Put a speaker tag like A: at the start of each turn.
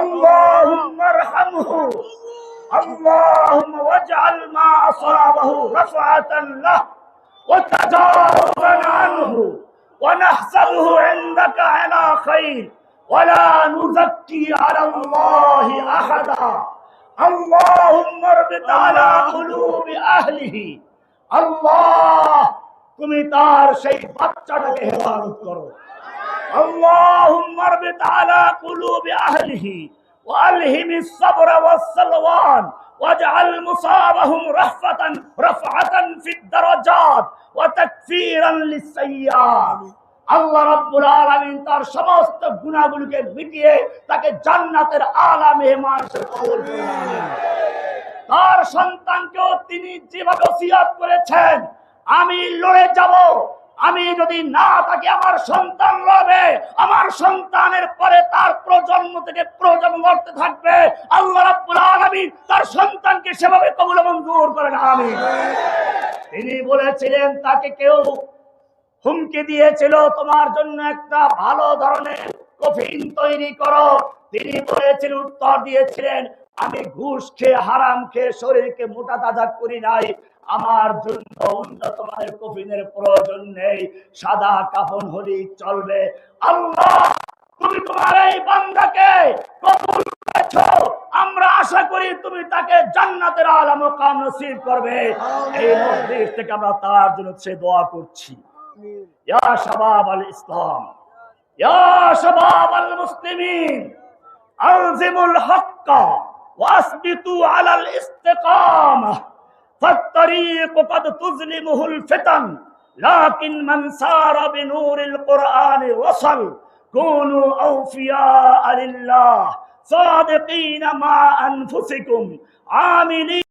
A: اللهم ارحمه اللهم واجعل ما أصابه رفعة له وتجاوزا عنه ونحسبه عندك على خير ولا نزكي على الله أحدا اللهم اربط على قلوب أهله আল্লাহ তুমি তার সেই বাচ্চাটাকে হেফাজত করো اللهم اربط على قلوب أهله وألهم الصبر والسلوان واجعل مصابهم رحفة رفعة في الدرجات وتكفيرا للسيئات আল্লাহ রাব্বুল আলামিন তার সমস্ত গুনাহগুলোকে মিটিয়ে তাকে জান্নাতের আলা মেহমান হিসেবে কবুল করুন তার সন্তানকেও তিনি যেভাবে ওসিয়াত করেছেন আমি লড়ে যাব আমি যদি না থাকি, আমার সন্তান লড়বে। আমার সন্তানের পরে তার প্রজন্ম থেকে প্রজন্ম লড়তে থাকবে। আল্লাহ রাব্বুল আলামিন তার সন্তানকে সেভাবে কবুল মঞ্জুর করেন আমি তিনি বলেছিলেন, তাকে কেউ হুমকি দিয়েছিল, তোমার জন্য একটা ভালো ধরনের কফিন তৈরি করো। তিনি বলেছিলেন উত্তর দিয়েছিলেন আমি ঘুষ খেয়ে হারাম খেয়ে শরীরকে মোটা তাজা করি নাই। আমার জন্য উন্নত মানের কফিনের প্রয়োজন নেই। সাদা কাপন হলি চলবে। আল্লাহ তুমি তোমার এই বান্দাকে কবুল করেছ। আমরা আশা করি তুমি তাকে জান্নাতের আলাম কাম নসিব করবে। এই মসজিদ থেকে আমরা তার জন্য সে দোয়া করছি। ইয়া শাবাব আল ইসলাম। ইয়া শাবাব আল মুসলিমিন। আলজিমুল হক্কা। وأثبتوا على الاستقامة. فالطريق قد تظلمه الفتن لكن من سار بنور القرآن وصل كونوا أوفياء لله صادقين مع أنفسكم عاملين